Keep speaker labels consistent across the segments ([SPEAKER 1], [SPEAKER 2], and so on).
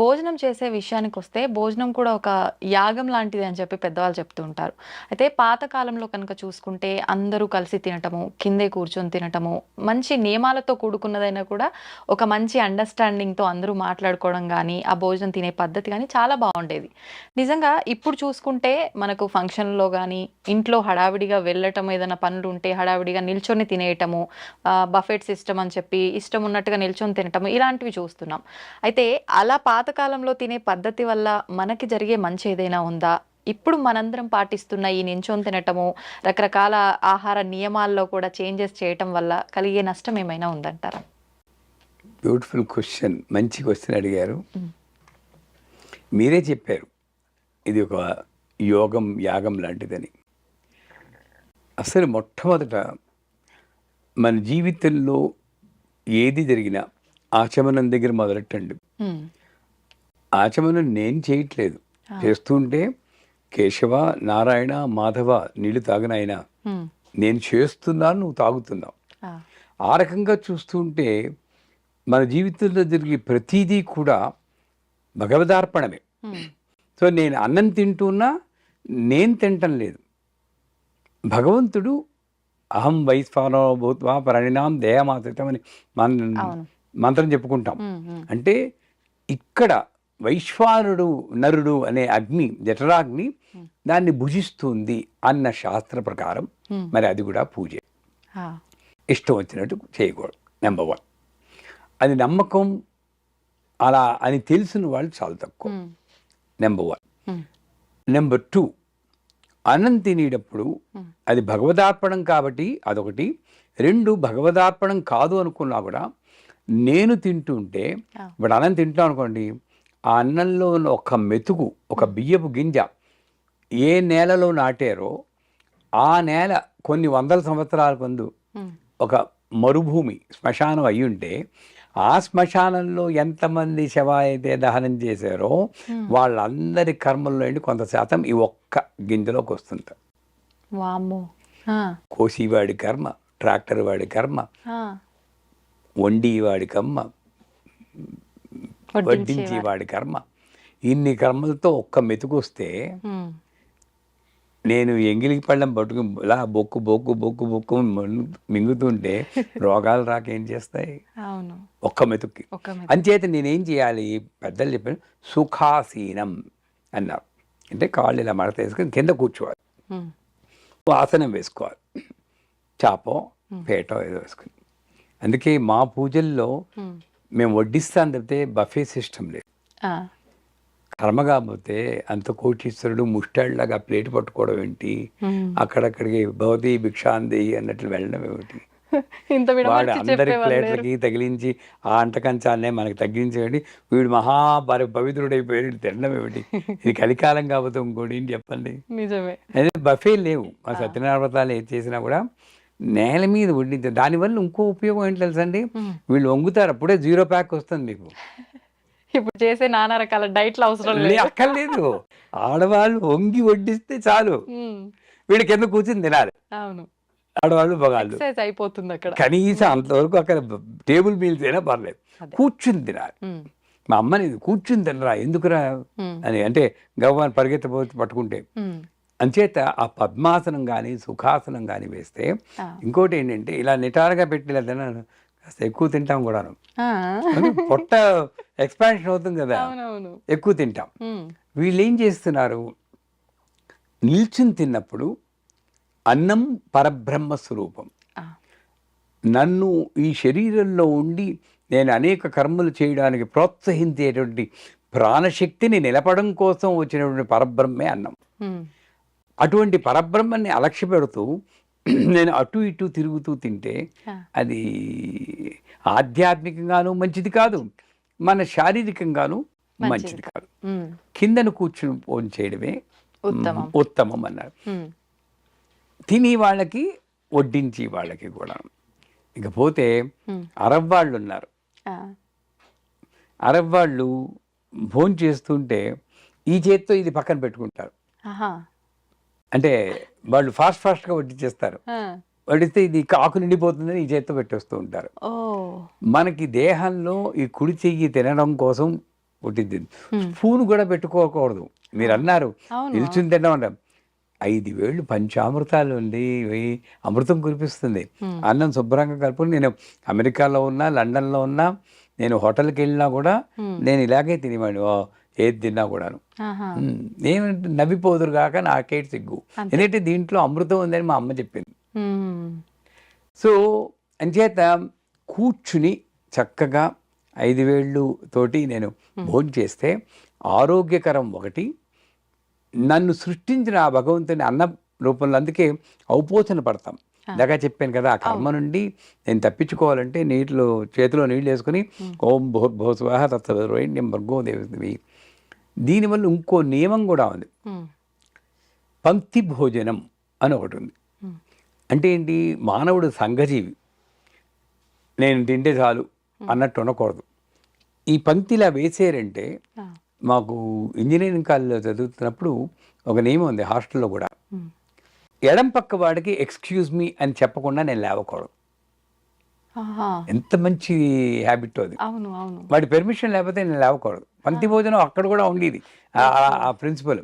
[SPEAKER 1] భోజనం చేసే విషయానికి వస్తే భోజనం కూడా ఒక యాగం లాంటిది అని చెప్పి పెద్దవాళ్ళు చెప్తూ ఉంటారు. అయితే పాతకాలంలో కనుక చూసుకుంటే అందరూ కలిసి తినటము కిందే కూర్చొని తినటము మంచి నియమాలతో కూడుకున్నదైనా కూడా ఒక మంచి అండర్స్టాండింగ్తో అందరూ మాట్లాడుకోవడం కానీ ఆ భోజనం తినే పద్ధతి కానీ చాలా బాగుండేది. నిజంగా ఇప్పుడు చూసుకుంటే మనకు ఫంక్షన్లో కానీ ఇంట్లో హడావిడిగా వెళ్ళటం ఏదైనా పనులు ఉంటే హడావిడిగా నిల్చొని తినేయటము బఫెట్ సిస్టమ్ అని చెప్పి ఇష్టం ఉన్నట్టుగా నిల్చొని తినటము ఇలాంటివి చూస్తున్నాం. అయితే అలా పాతకాలంలో తినే పద్ధతి వల్ల మనకి జరిగే మంచి ఏదైనా ఉందా? ఇప్పుడు మనందరం పాటిస్తున్న ఈ నించొని తినటము రకరకాల ఆహార నియమాల్లో కూడా చేంజెస్ చేయటం వల్ల కలిగే నష్టం ఏమైనా ఉందంటారా?
[SPEAKER 2] బ్యూటిఫుల్ క్వశ్చన్ మంచి క్వశ్చన్ అడిగారు. మీరే చెప్పారు. ఇది ఒక యోగం యాగం లాంటిదని. అసలు మొట్టమొదట మన జీవితంలో ఏది జరిగినా ఆచమనం దగ్గర మొదలెట్టండి. ఆచమనం నేను చేయట్లేదు. చేస్తుంటే కేశవ నారాయణ మాధవ నీళ్ళు తాగనాయన
[SPEAKER 1] ఉమ్,
[SPEAKER 2] నేను చేస్తున్నాను నువ్వు తాగుతున్నావు.
[SPEAKER 1] ఆ,
[SPEAKER 2] రకంగా చూస్తుంటే మన జీవితంలో జరిగే ప్రతిదీ కూడా భగవదార్పణమే సో నేను అన్నం తింటున్నా నేను తింటం లేదు. భగవంతుడు అహం వైశ్వానో భూత్వా ప్రణినాం దేహమాతృతం అని మన. మంత్రం చెప్పుకుంటాం. అంటే ఇక్కడ వైశ్వానుడు నరుడు అనే అగ్ని జఠరాగ్ని దాన్ని భుజిస్తుంది అన్న శాస్త్ర ప్రకారం. మరి అది కూడా పూజ. ఇష్టం వచ్చినట్టు చేయకూడదు నెంబర్ వన్. అది నమ్మకం అలా అని తెలిసిన వాళ్ళు చాలా తక్కువ. Number one. నెంబర్ టూ అన్నం తినేటప్పుడు. అది భగవదార్పణం కాబట్టి అదొకటి. రెండు భగవదార్పణం కాదు అనుకున్నా కూడా నేను తింటుంటే. ఇప్పుడు అన్నం తింటాం అనుకోండి ఆ అన్నంలో ఉన్న ఒక మెతుకు ఒక బియ్యపు గింజ ఏ నేలలో నాటారో ఆ నేల కొన్ని వందల సంవత్సరాల ముందు ఒక మరుభూమి శ్మశానం అయి ఉంటే ఆ శ్మశానంలో ఎంతమంది శవ అయితే దహనం చేశారో వాళ్ళందరి కర్మల్లో కొంత శాతం ఈ ఒక్క గింజలోకి
[SPEAKER 1] ఆ,
[SPEAKER 2] కోసివాడి కర్మ ట్రాక్టర్ వాడి కర్మ వండి వాడి కర్మ
[SPEAKER 1] వడ్డించేవారు.
[SPEAKER 2] వడ్డించి వాడి కర్మ. ఇన్ని కర్మలతో ఒక్క మెతుకు వస్తే
[SPEAKER 1] ఉమ్,
[SPEAKER 2] నేను ఎంగిలికి పళ్ళం పట్టుకుని ఇలా బొక్కు బొక్కు బొక్కు బొక్కు మింగు- మింగుతుంటే రోగాలు రాక ఏం చేస్తాయి?
[SPEAKER 1] అవును.
[SPEAKER 2] ఒక్క మెతుక్కి. అంచేత నేనేం చేయాలి? పెద్దలు చెప్పాను సుఖాసీనం అన్నారు. అంటే కాళ్ళు ఇలా మడత వేసుకొని కింద కూర్చోవాలి. ఆసనం వేసుకోవాలి. చాపో పేటో ఏదో వేసుకుని. అందుకే మా పూజల్లో మేము వడ్డిస్తాం తప్పితే బఫే సిస్టమ్ లేదు. కర్మ కాకపోతే అంత కోటీశ్వరుడు ముష్టాళ్ళలాగా ప్లేట్ పట్టుకోవడం ఏంటి. అక్కడక్కడికి భవతి భిక్షాంది అన్నట్లు వెళ్ళడం ఏమిటి? వాడు అందరి. ప్లేట్లకి తగిలించి ఆ అంటకంచాలనే మనకి తగ్గించేయండి. వీడు మహా పరి పవిత్రుడైపోయాడు. తినడం ఏమిటి? ఇది కలికాలం కాకపోతే ఇంకోటి ఏంటి చెప్పండి?
[SPEAKER 1] నిజమే.
[SPEAKER 2] అదే బఫే లేవు. మా సత్యనారాయణ వ్రతాలు ఏది చేసినా కూడా నేల మీద వడ్డించారు దానివల్ల ఇంకో ఉపయోగం ఏంటి తెలుసండి? వీళ్ళు వంగుతారు. అప్పుడే జీరో ప్యాక్ వస్తుంది మీకు.
[SPEAKER 1] ఇప్పుడు చేసే నానా రకాల డైట్లు అవసరం లేదు.
[SPEAKER 2] అక్కర్లేదు. ఆడవాళ్ళు వంగి వడ్డిస్తే చాలు. వీళ్ళు కింద కూర్చుని తినాలి.
[SPEAKER 1] అవును.
[SPEAKER 2] ఆడవాళ్ళు మగాళ్ళు.
[SPEAKER 1] అయిపోతుంది అక్కడ.
[SPEAKER 2] కనీసం అంతవరకు అక్కడ టేబుల్ మీల్ తినా పర్లేదు. కూర్చుని తినాలి. మా అమ్మని కూర్చుని తినరా ఎందుకురా అని. అంటే గవ్వాన్ని పరిగెత్తపోతే పట్టుకుంటే. అంచేత ఆ పద్మాసనం కానీ సుఖాసనం కానీ వేస్తే. ఇంకోటి ఏంటంటే ఇలా నిటారుగా పెట్టి కాస్త ఎక్కువ తింటాం కూడాను. పొట్ట ఎక్స్పాన్షన్ అవుతుంది కదా. ఎక్కువ తింటాం. వీళ్ళు ఏం చేస్తున్నారు? నిల్చుని తిన్నప్పుడు అన్నం పరబ్రహ్మ స్వరూపం. నన్ను ఈ శరీరంలో ఉండి నేను అనేక కర్మలు చేయడానికి ప్రోత్సహించేటువంటి ప్రాణశక్తిని నిలపడం కోసం వచ్చినటువంటి పరబ్రహ్మే అన్నం. అటువంటి పరబ్రహ్మని అలక్ష్య పెడుతూ నేను అటు ఇటు తిరుగుతూ తింటే. అది ఆధ్యాత్మికంగాను మంచిది కాదు. మన శారీరకంగాను మంచిది కాదు. కిందను కూర్చుని ఫోన్ చేయడమే
[SPEAKER 1] ఉత్తమం.
[SPEAKER 2] అన్నారు. తిని వాళ్ళకి వడ్డించి వాళ్ళకి కూడా. ఇకపోతే అరబ్ వాళ్ళు ఉన్నారు అరబ్ వాళ్ళు భోజనం చేస్తుంటే ఈ చేత్తో ఇది పక్కన పెట్టుకుంటారు. అంటే వాళ్ళు ఫాస్ట్ ఫాస్ట్గా వడ్డించేస్తారు వడిస్తే ఇది కాకు నిండిపోతుందని ఈ చేత్తో పెట్టేస్తూ ఉంటారు. మనకి దేహంలో ఈ కుడి చెయ్యి తినడం కోసం పుట్టింది స్పూన్ కూడా పెట్టుకోకూడదు. మీరు అన్నారు. నిల్చుని తినడం అన్నారు ఐదు వేళ్ళు పంచామృతాలు ఉంది ఇవి అమృతం కురిపిస్తుంది. అన్నం శుభ్రంగా కలుపుకొని నేను అమెరికాలో ఉన్నా లండన్లో ఉన్నా నేను హోటల్కి వెళ్ళినా కూడా. నేను ఇలాగే తినేవాడిని. ఏది తిన్నా కూడాను. ఏమంటే నవ్విపోదురు కాక నాకేటి సిగ్గు. ఎందుకంటే దీంట్లో అమృతం ఉందని మా అమ్మ చెప్పింది. సో అంచేత కూర్చుని చక్కగా ఐదు వేళ్ళు తోటి నేను భోజనం చేస్తే ఆరోగ్యకరం ఒకటి. నన్ను సృష్టించిన ఆ భగవంతుని అన్న రూపంలో అందుకే ఔపోచన పడతాం. ఇందాక చెప్పాను కదా ఆ కర్మ నుండి నేను తప్పించుకోవాలంటే నీటిలో చేతిలో నీళ్ళు వేసుకుని ఓం భోర్భోస్వాహ తత్సర్వైణ్యం భర్గో దేవి దీనివల్ల ఇంకో నియమం కూడా ఉంది. పంక్తి భోజనం అని ఒకటి ఉంది. అంటే ఏంటి? మానవుడు సంఘజీవి. నేను తింటే చాలు అన్నట్టు ఉండకూడదు. ఈ పంక్తిలా వేసేరంటే మాకు ఇంజనీరింగ్ కాలేజీలో చదువుతున్నప్పుడు ఒక నియమం ఉంది హాస్టల్లో కూడా. ఎడం పక్క వాడికి ఎక్స్క్యూజ్ మీ అని చెప్పకుండా నేను లేవకూడదు. ఎంత మంచి హ్యాబిట్ అది.
[SPEAKER 1] అవును అవును.
[SPEAKER 2] వాడి పెర్మిషన్ లేకపోతే నేను లేవకూడదు. పంక్తి భోజనం అక్కడ కూడా ఉండేది. ఆ- ప్రిన్సిపల్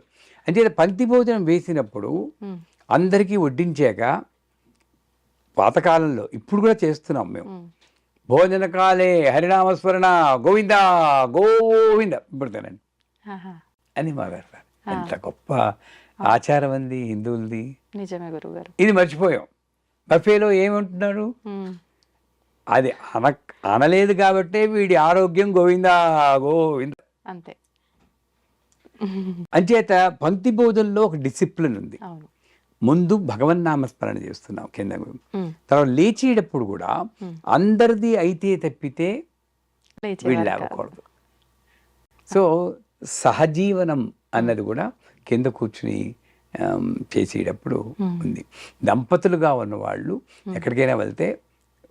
[SPEAKER 2] అంటే పంక్తి భోజనం వేసినప్పుడు అందరికీ వడ్డించాక పాతకాలంలో ఇప్పుడు కూడా చేస్తున్నాం మేము.
[SPEAKER 1] ఉమ్,
[SPEAKER 2] భోజన కాలే హరినామస్మరణ గోవింద గోవింద ఇప్పుడు తినండి అని మాట్లాడతారు ఎంత గొప్ప ఆచారం అంది హిందువులది.
[SPEAKER 1] నిజమే గురుగారు
[SPEAKER 2] ఇది మర్చిపోయాం. బఫేలో ఏమంటున్నారు అది అన అనలేదు కాబట్టే వీడి ఆరోగ్యం గోవింద గోవింద.
[SPEAKER 1] అంతే.
[SPEAKER 2] అంచేత పంక్తి భోజనంలో ఒక డిసిప్లిన్ ఉంది. ముందు భగవన్నామస్మరణ చేస్తున్నాం కింద తర్వాత లేచేటప్పుడు కూడా అందరిది అయితే తప్పితే వీళ్ళు సో సహజీవనం అన్నది కూడా కింద కూర్చుని చేసేటప్పుడు ఉంది. దంపతులుగా ఉన్న వాళ్ళు ఎక్కడికైనా వెళ్తే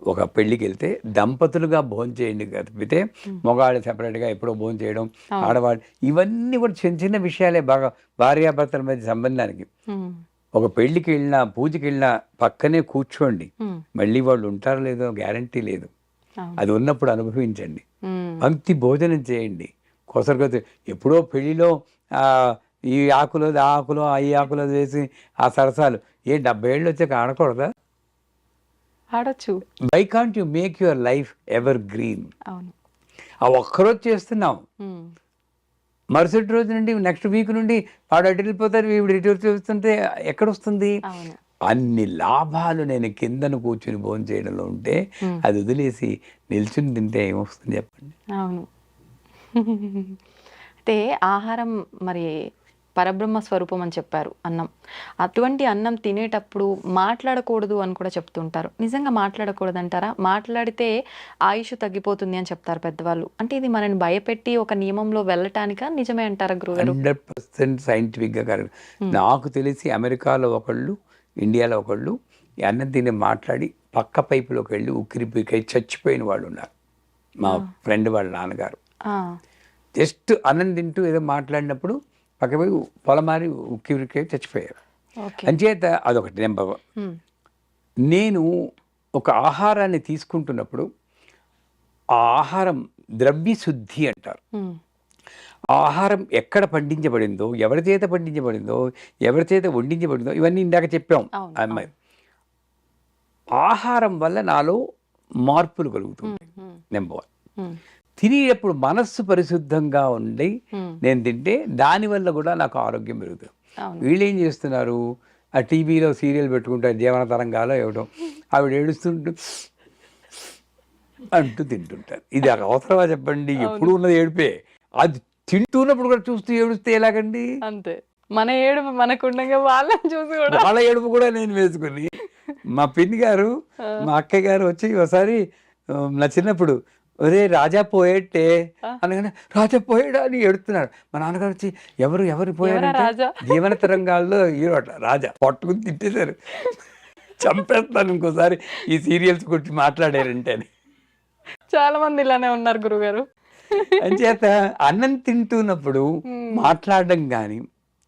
[SPEAKER 2] ఒక పెళ్ళికి వెళ్తే దంపతులుగా భోజనం చేయండి తప్పితే మగవాళ్ళు సెపరేట్గా ఎప్పుడో భోజనం చేయడం ఆడవాళ్ళు ఇవన్నీ కూడా చిన్న చిన్న విషయాలే బాగా భార్యాభర్తల మధ్య సంబంధానికి. ఒక పెళ్ళికి వెళ్ళినా పూజకి వెళ్ళినా పక్కనే కూర్చోండి. మళ్ళీ వాళ్ళు ఉంటారో లేదో గ్యారంటీ లేదు. అది ఉన్నప్పుడు అనుభవించండి. పంక్తి భోజనం చేయండి. కొసరుకొసరు ఎప్పుడో పెళ్ళిలో ఆ, ఈ ఆకులో ఆ ఆకులో ఆ ఈ ఆకులో వేసి ఆ సరసాలు. ఏ డెబ్బై ఏళ్ళు వచ్చాక ఆడకూడదా?
[SPEAKER 1] ఆడొచ్చు.
[SPEAKER 2] Why can't you make your life evergreen
[SPEAKER 1] అవును.
[SPEAKER 2] ఆ ఒక్కరోజు చేస్తున్నాం. మరుసటి రోజు నుండి నెక్స్ట్ వీక్ నుండి వాడు అటు వెళ్ళిపోతారు వీడు ఇటు చూస్తుంటే ఎక్కడొస్తుంది?
[SPEAKER 1] అవును.
[SPEAKER 2] అన్ని లాభాలు నేను కిందను కూర్చుని భోజనం చేయడంలో ఉంటే అది వదిలేసి నిల్చుని తింటే ఏమొస్తుంది చెప్పండి?
[SPEAKER 1] అవును. అంటే ఆహారం మరి పరబ్రహ్మ స్వరూపం అని చెప్పారు అన్నం. అటువంటి అన్నం తినేటప్పుడు మాట్లాడకూడదు అని కూడా చెప్తుంటారు. నిజంగా మాట్లాడకూడదు అంటారా మాట్లాడితే ఆయుష్ తగ్గిపోతుంది అని చెప్తారు పెద్దవాళ్ళు. అంటే ఇది మనని భయపెట్టి ఒక నియమంలో వెళ్ళటానిక? నిజమే అంటారా గురుగారు?
[SPEAKER 2] హండ్రెడ్ పర్సెంట్ సైంటిఫిక్గా కరెక్ట్. నాకు తెలిసి అమెరికాలో ఒకళ్ళు ఇండియాలో ఒకళ్ళు ఈ అన్నం తిని మాట్లాడి పక్క పైపులోకి వెళ్ళి ఉక్కిరిపికై చచ్చిపోయిన వాళ్ళు ఉన్నారు. మా ఫ్రెండ్ వాళ్ళ నాన్నగారు. జస్ట్ అన్నం తింటూ ఏదో మాట్లాడినప్పుడు పక్క పోయి పొలమారి ఉక్కిరికై చచ్చిపోయారు.
[SPEAKER 1] ఓకే.
[SPEAKER 2] అంచేత అదొకటి నెంబర్ వన్ నేను ఒక ఆహారాన్ని తీసుకుంటున్నప్పుడు ఆ ఆహారం ద్రవ్య శుద్ధి అంటారు ఆహారం ఎక్కడ పండించబడిందో ఎవరి చేత పండించబడిందో ఎవరి చేత వండించబడిందో ఇవన్నీ ఇందాక చెప్పాం. అమ్మాయి. ఆహారం వల్ల నాలో మార్పులు కలుగుతుంది నెంబర్ వన్ తినేటప్పుడు మనస్సు పరిశుద్ధంగా ఉండి నేను తింటే దానివల్ల కూడా నాకు ఆరోగ్యం పెరుగుతుంది. వీళ్ళు ఏం చేస్తున్నారు? ఆ టీవీలో సీరియల్ పెట్టుకుంటారు జీవన తరంగాలో ఏమిటో ఆవిడ ఏడుస్తుంటూ అంటూ తింటుంటారు. ఇది అవసరమా చెప్పండి? ఎప్పుడు ఉన్నది ఏడిపే. అది తింటున్నప్పుడు కూడా చూస్తూ ఏడుస్తే ఎలాగండి?
[SPEAKER 1] అంతే. మన ఏడు మనకుండగా వాళ్ళని చూసి కూడా
[SPEAKER 2] వాళ్ళ ఏడుపు కూడా నేను వేసుకుని మా పిన్ని గారు మా అక్కయ్య గారు వచ్చి ఒకసారి నా చిన్నప్పుడు ఒరే రాజా పోయేట్టే. అనగానే రాజా పోయాడా? అని ఎడుతున్నాడు మా నాన్నగారు వచ్చి ఎవరు ఎవరు పోయారంటే? జీవన తరంగాల్లో హీరో రాజా పట్టుకుని తిట్టేశారు. చంపేస్తాను ఇంకోసారి ఈ సీరియల్స్ గురించి మాట్లాడారంటే అని.
[SPEAKER 1] చాలా మంది ఇలానే ఉన్నారు గురుగారు.
[SPEAKER 2] అంచేత అన్నం తింటున్నప్పుడు మాట్లాడడం కానీ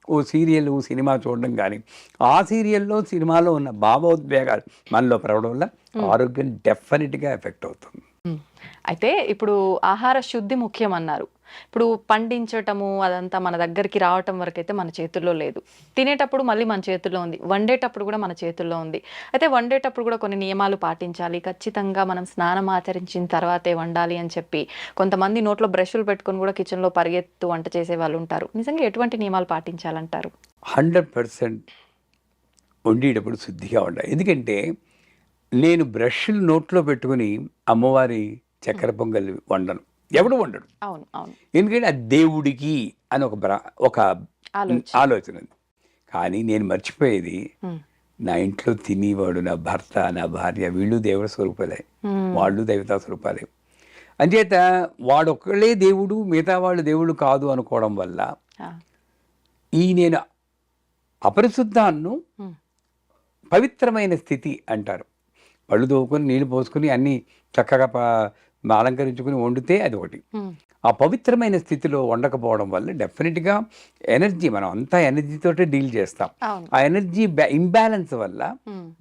[SPEAKER 2] ఓ సీరియల్ ఓ సినిమా చూడడం కానీ ఆ సీరియల్లో సినిమాలో ఉన్న భావోద్వేగాలు మనలో ప్రవడం వల్ల ఆరోగ్యం డెఫినెట్గా ఎఫెక్ట్ అవుతుంది.
[SPEAKER 1] అయితే ఇప్పుడు ఆహార శుద్ధి ముఖ్యం అన్నారు ఇప్పుడు పండించటము అదంతా మన దగ్గరికి రావటం వరకు అయితే మన చేతుల్లో లేదు. తినేటప్పుడు మళ్ళీ మన చేతుల్లో ఉంది. వండేటప్పుడు కూడా మన చేతుల్లో ఉంది. అయితే వండేటప్పుడు కూడా కొన్ని నియమాలు పాటించాలి. ఖచ్చితంగా మనం స్నానం ఆచరించిన తర్వాతే వండాలి అని చెప్పి కొంతమంది నోట్లో బ్రష్లు పెట్టుకొని కూడా కిచెన్లో పరిగెత్తు వంట చేసే వాళ్ళు ఉంటారు. నిజంగా ఎటువంటి నియమాలు పాటించాలంటారు?
[SPEAKER 2] హండ్రెడ్ పర్సెంట్ వండేటప్పుడు శుద్ధిగా ఉండాలి. ఎందుకంటే నేను బ్రష్లు నోట్లో పెట్టుకుని అమ్మవారి చక్కెర పొంగల్ వండను ఎవడు వండడు
[SPEAKER 1] అవును అవును
[SPEAKER 2] ఎందుకంటే అది దేవుడికి అని ఒక బ్రా ఒక
[SPEAKER 1] ఆలోచన.
[SPEAKER 2] ఉంది కానీ నేను మర్చిపోయేది. నా ఇంట్లో తినేవాడు నా భర్త నా భార్య వీళ్ళు దేవుడి స్వరూపాలే. వాళ్ళు దేవతా స్వరూపాలే అంచేత వాడు ఒక్కళ్ళే దేవుడు మిగతా వాళ్ళు దేవుడు కాదు అనుకోవడం వల్ల. ఈ నేను అపరిశుద్ధాన్ని. పవిత్రమైన స్థితి అంటారు పళ్ళు తోముకొని నీళ్ళు పోసుకొని అన్నీ చక్కగా అలంకరించుకుని వండితే అది ఒకటి. ఆ పవిత్రమైన స్థితిలో వండకపోవడం వల్ల డెఫినెట్గా ఎనర్జీ మనం అంతా ఎనర్జీతోటే డీల్ చేస్తాం ఆ ఎనర్జీ ఇంబ్యాలెన్స్ వల్ల.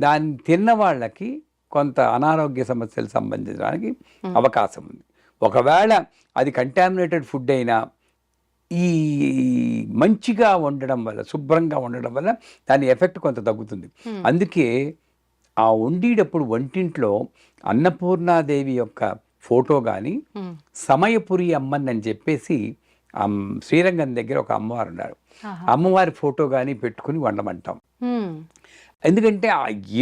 [SPEAKER 2] దాన్ని తిన్న వాళ్ళకి కొంత అనారోగ్య సమస్యలు సంబంధించడానికి అవకాశం ఉంది ఒకవేళ అది కంటామినేటెడ్ ఫుడ్ అయినా ఈ మంచిగా వండడం వల్ల శుభ్రంగా వండడం వల్ల దాని ఎఫెక్ట్ కొంత తగ్గుతుంది. అందుకే ఆ వండేటప్పుడు వంటింట్లో అన్నపూర్ణాదేవి యొక్క ఫోటో కానీ. సమయపురి అమ్మన్ అని చెప్పేసి శ్రీరంగం దగ్గర ఒక అమ్మవారు ఉన్నారు. అమ్మవారి ఫోటో కానీ పెట్టుకుని వండమంటాం. ఎందుకంటే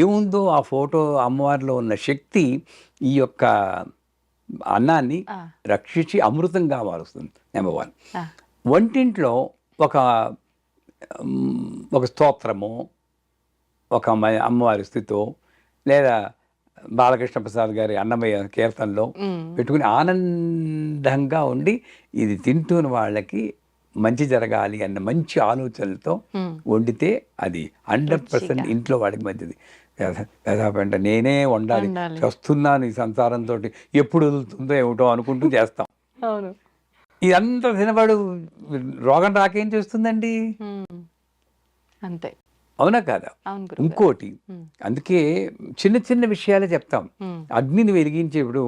[SPEAKER 2] ఏముందో ఆ ఫోటో అమ్మవారిలో ఉన్న శక్తి ఈ యొక్క అన్నాన్ని. రక్షించి అమృతంగా మారుస్తుంది నెంబర్ వన్. వంటింట్లో ఒక ఒక స్తోత్రము ఒక అమ్మవారి స్థితో లేదా బాలకృష్ణ ప్రసాద్ గారి అన్నమయ్య కీర్తనలో. పెట్టుకుని ఆనందంగా ఉండి ఇది తింటున్న వాళ్ళకి మంచి జరగాలి అన్న మంచి ఆలోచనలతో. వండితే అది హండ్రెడ్ పర్సెంట్. ఇంట్లో వాడికి మంచిది పెంట నేనే వండాలి. వస్తున్నాను ఈ సంసారంతో ఎప్పుడు వదులుతుందో ఏమిటో అనుకుంటూ చేస్తాం ఇదంతా తినవాడు రోగం రాకేం చేస్తుందండి.
[SPEAKER 1] అంతే
[SPEAKER 2] అవునా కాదా ఇంకోటి. అందుకే చిన్న చిన్న విషయాలే చెప్తాం. అగ్నిని వెలిగించేప్పుడు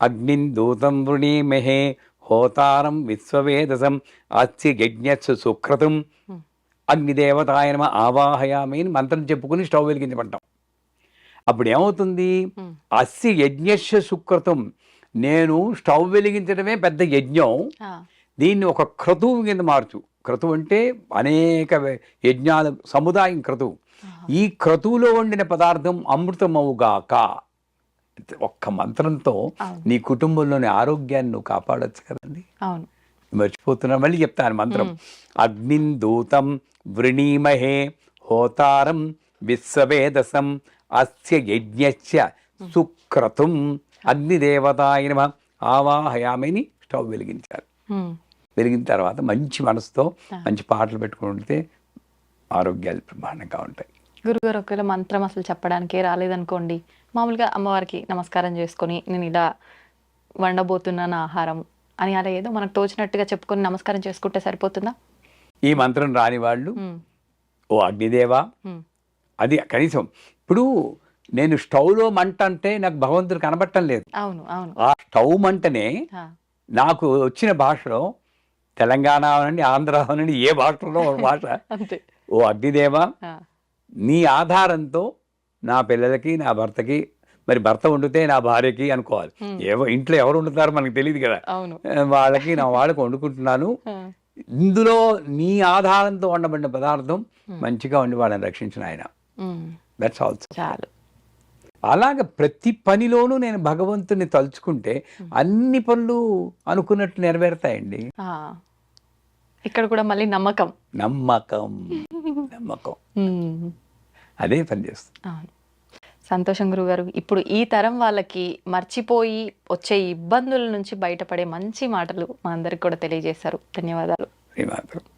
[SPEAKER 2] అగ్నిన్ దూతం వృణీమహే హోతారం విశ్వవేదసం అస్య యజ్ఞస్సు సుకృతం
[SPEAKER 1] Hmm.
[SPEAKER 2] అగ్నిదేవతాయ నమ ఆవాహయామి అని మంత్రం చెప్పుకుని స్టవ్ వెలిగించమంటాం అప్పుడు ఏమవుతుంది. అస్య యజ్ఞస్య సుకృతం నేను స్టవ్ వెలిగించడమే పెద్ద యజ్ఞం. దీన్ని ఒక క్రతువు కింద మార్చు క్రతువు అంటే అనేక యజ్ఞాల సముదాయం క్రతువు. ఈ క్రతువులో వండిన పదార్థం అమృతమవుగాక. ఒక్క మంత్రంతో. నీ కుటుంబంలోని ఆరోగ్యాన్ని నువ్వు కాపాడొచ్చు కదండి.
[SPEAKER 1] అవును.
[SPEAKER 2] మర్చిపోతున్నా మళ్ళీ చెప్తాను మంత్రం. అగ్నిన్ దూతం వృణీమహే హోతారం విశ్వవేదసం అస్య యజ్ఞస్య సుక్రతుం అగ్నిదేవతాయ నమ. ఆవాహయామిని స్టవ్ వెలిగించారు వెలిగిన తర్వాత మంచి మనసుతో మంచి పాటలు పెట్టుకుంటే ఆరోగ్యాలు బ్రహ్మాండంగా ఉంటాయి
[SPEAKER 1] గురుగారు ఒకవేళ మంత్రం అసలు చెప్పడానికే రాలేదనుకోండి మామూలుగా అమ్మవారికి నమస్కారం చేసుకొని నేను ఇలా వండబోతున్నాను ఆహారం అని అలా ఏదో మనకు తోచినట్టుగా చెప్పుకొని నమస్కారం చేసుకుంటే సరిపోతుందా
[SPEAKER 2] ఈ మంత్రం రాని వాళ్ళు. ఓ అగ్నిదేవా. అది కనీసం ఇప్పుడు నేను స్టవ్లో మంట అంటే నాకు భగవంతుడు కనబట్టం లేదు
[SPEAKER 1] అవును అవును
[SPEAKER 2] ఆ స్టవ్ మంటనే. నాకు వచ్చిన భాషలో తెలంగాణ అవనండి ఆంధ్ర అవనండి ఏ భాషలో ఒక భాష? ఓ అగ్నిదేవా. నీ ఆధారంతో నా పిల్లలకి నా భర్తకి మరి భర్త వండితే నా భార్యకి అనుకోవాలి. ఏవో ఇంట్లో ఎవరు వండుతారో మనకు తెలియదు కదా. వాళ్ళకి నా వాళ్ళకి వండుకుంటున్నాను. ఇందులో నీ ఆధారంతో వండబడిన పదార్థం మంచిగా వండి వాళ్ళని రక్షించిన ఆయన. దట్స్ ఆల్సో
[SPEAKER 1] చాలు.
[SPEAKER 2] అలాగ ప్రతి పనిలోనూ నేను భగవంతుని తలుచుకుంటే అన్ని పనులు అనుకున్నట్టు నెరవేరుతాయండి.
[SPEAKER 1] ఇక్కడ కూడా మళ్ళీ నమ్మకం.
[SPEAKER 2] నమ్మకం. నమ్మకం. అదే పని చేస్తుంది.
[SPEAKER 1] అవును. సంతోషం గురుగారు ఇప్పుడు ఈ తరం వాళ్ళకి మర్చిపోయి వచ్చే ఇబ్బందుల నుంచి బయటపడే మంచి మాటలు మా అందరికి కూడా తెలియజేశారు. ధన్యవాదాలు.